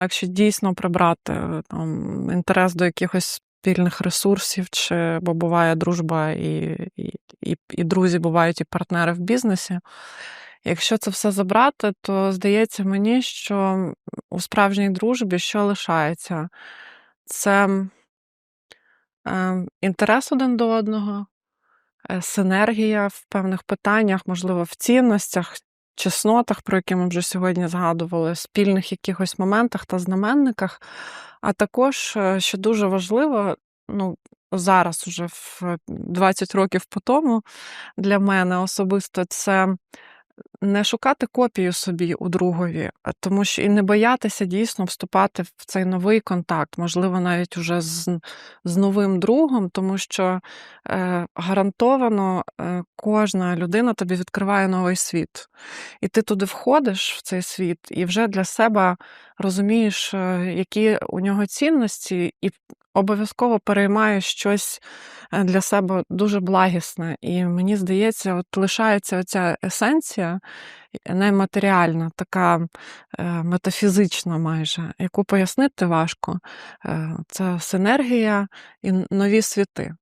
Якщо дійсно прибрати е, там інтерес до якихось спільних ресурсів, чи бо буває дружба і, і, і, і друзі бувають і партнери в бізнесі. Якщо це все забрати, то здається мені, що у справжній дружбі що лишається? Це е, інтерес один до одного, е, синергія в певних питаннях, можливо, в цінностях, чеснотах, про які ми вже сьогодні згадували, спільних якихось моментах та знаменниках. А також, е, що дуже важливо, ну, зараз, уже в 20 років по тому, для мене особисто це не шукати копію собі у другові, тому що і не боятися дійсно вступати в цей новий контакт, можливо, навіть уже з з новим другом, тому що е, гарантовано е, кожна людина тобі відкриває новий світ. І ти туди входиш в цей світ, і вже для себе розумієш, е, які у нього цінності, і обов'язково переймаю щось е, для себе дуже благісне. І мені здається, от лишається оця есенція нематеріальна, така е, метафізична майже, яку пояснити важко. Е, це синергія і нові світи.